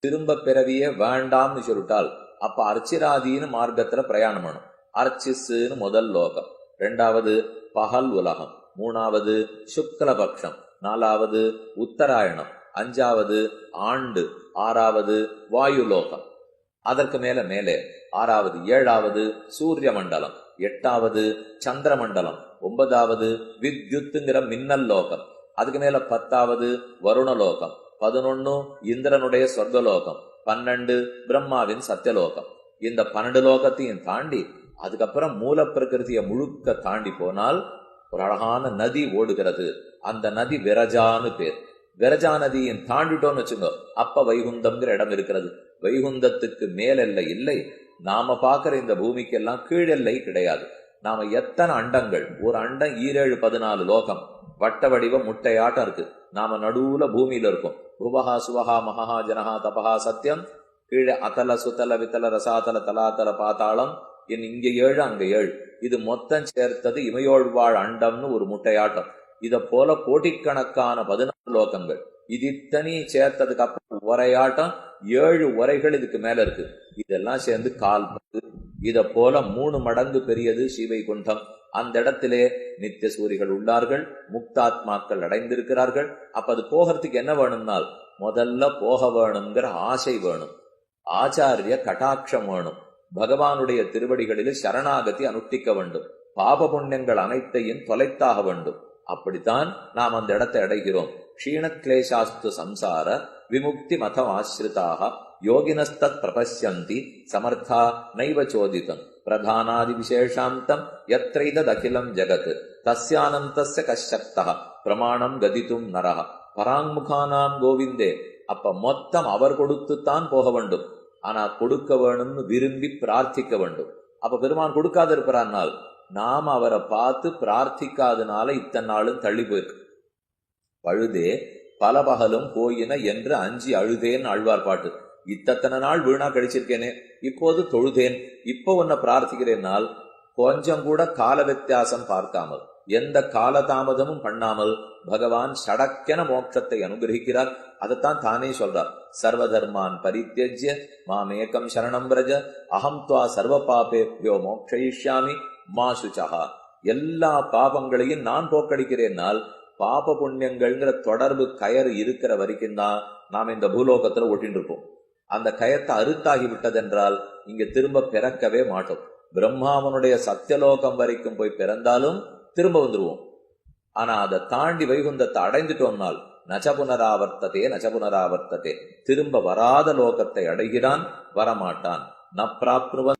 திரும்ப பிறவிய வேண்டாம்னு சொல்லிட்டால் அப்ப அர்ச்சிராதின்னு மார்க்கத்துல பிரயாணம் பண்ணும். அர்ச்சிஸ்ன்னு முதல் லோகம். ரெண்டாவது பகல் உலகம். மூணாவது சுக்லபக்ஷம். நாலாவது உத்தராயணம். அஞ்சாவது ஆண்டு. ஆறாவது வாயு லோகம் அதற்கு மேல மேலே. ஆறாவது ஏழாவது சூரிய மண்டலம் எட்டாவது சந்திர மண்டலம் ஒன்பதாவது வித்யுத்துங்கிற மின்னல் லோகம். அதுக்கு மேல பத்தாவது வருணலோகம். பதினொன்னு இந்திரனுடைய சொர்க்கலோகம் பன்னெண்டு பிரம்மாவின் சத்தியலோகம். இந்த பன்னெண்டு லோகத்தையும் தாண்டி அதுக்கப்புறம் மூல பிரகிருதியை முழுக்க தாண்டி போனால் ஒரு அழகான நதி ஓடுகிறது. அந்த நதி விரஜான்னு பேர். விரஜா நதியின் தாண்டிட்டோம்னு வச்சுங்க அப்ப வைகுந்தம்ங்கிற இடம் இருக்கிறது. வைகுந்தத்துக்கு மேலெல்லை இல்லை. நாம பாக்குற இந்த பூமிக்கெல்லாம் கீழெல்லை கிடையாது. நாம எத்தனை அண்டங்கள்? ஒரு அண்டம் ஈரேழு பதினாலு லோகம். வட்ட வடிவ முட்டையாட்டம் இருக்கு. நாம நடுவுல பூமியில இருக்கோம். உபஹா சுவஹா மகஹா ஜனஹா தபஹா சத்தியம் கீழே அத்தல சுத்தல வித்தல ரசாதல தலாதல பாத்தாளம் என் இங்க ஏழு அங்க ஏழு. இது மொத்தம் சேர்த்தது இமையோழ்வாழ் அண்டம்னு ஒரு முட்டையாட்டம். இத போல கோடிக்கணக்கான பதினாறு லோகங்கள். இது இத்தனி சேர்த்ததுக்கு அப்புறம் உரையாட்டம். ஏழு உரைகள் இதுக்கு மேல இருக்கு. இதெல்லாம் சேர்ந்து கால் பத்து இத போல மூணு மடங்கு பெரியது ஸ்ரீவைகுண்டம். அந்த இடத்திலே நித்திய சூரிகள் உள்ளார்கள் முக்தாத்மாக்கள் அடைந்திருக்கிறார்கள். அப்ப அது போகிறதுக்கு என்ன வேணும்னால் முதல்ல போக வேணுங்கிற ஆசை வேணும். ஆச்சாரிய கட்டாட்சம் வேணும். பகவானுடைய திருவடிகளில் சரணாகதி அனுஷ்டிக்க வேண்டும். பாப புண்ணியங்கள் அனைத்தையும் தொலைத்தாக வேண்டும். அப்படித்தான் நாம் அந்த இடத்தை அடைகிறோம். க்ஷீணக்லேசாஸ்து சம்சார விமுக்தி மதம் ஆசிரிதாக யோகினஸ்தத் பிரபசியந்தி சமர்த்தா நைவ சோதிதம். பிரதானாதி விசேஷாந்தம் எத்தைததகிலம் ஜகத் தஸ்யானந்தஸ்ய கஷக்தா பிரமாணம் கதித்தும் நரக பராங்முகானாம் கோவிந்தே அப்ப மொத்தம் அவர் கொடுத்துத்தான் போக வேண்டும் ஆனா கொடுக்க வேணும்னு விரும்பி பிரார்த்திக்க வேண்டும் அப்ப பெருமான் கொடுக்காத இருக்கிறார்னால் நாம் அவரை பார்த்து பிரார்த்திக்காதனால இத்தனை நாளும் தள்ளி போயிருக்கு பழுதே பல பகலும் போயின என்று அஞ்சி அழுதேன்னு அழ்வார் பாட்டு இத்தத்தனை நாள் வீணா கழிச்சிருக்கேனே. இப்போது தொழுதேன். இப்போ உன்னை பிரார்த்திக்கிறேனால் கொஞ்சம் கூட கால வித்தியாசம் பார்க்காமல் எந்த காலதாமதமும் பண்ணாமல் பகவான் சடக்கென மோட்சத்தை அனுகிரகிக்கிறார். அதைத்தான் தானே சொல்றார். சர்வதர்மான் பரித்தியஜ்ய மாமேகம் சரணம் பிரஜ. அகம் துவா சர்வ பாபேபியோ மோக்ஷயிஷ்யாமி. மா சுச்சகா எல்லா பாபங்களையும் நான் போக்கடிக்கிறேன்னால் பாப புண்ணியங்கள்ங்கிற தொடர்பு கயறு இருக்கிற வரைக்கும் தான் நாம் இந்த பூலோகத்துல ஒட்டின்னு இருப்போம். அந்த கயத்தை அறுத்தாகி விட்டதென்றால் இங்க திரும்ப பிறக்கவே மாட்டோம். பிரம்மாவனுடைய சத்தியலோகம் வரைக்கும் போய் பிறந்தாலும் திரும்ப வந்துருவோம். ஆனா அதை தாண்டி வைகுந்தத்தை அடைந்துட்டோம்னால் நச்ச புனராவர்த்ததே நச்ச புனராவர்த்ததே திரும்ப வராத லோகத்தை அடைகிறான் வரமாட்டான். ந பிராப்னுவன்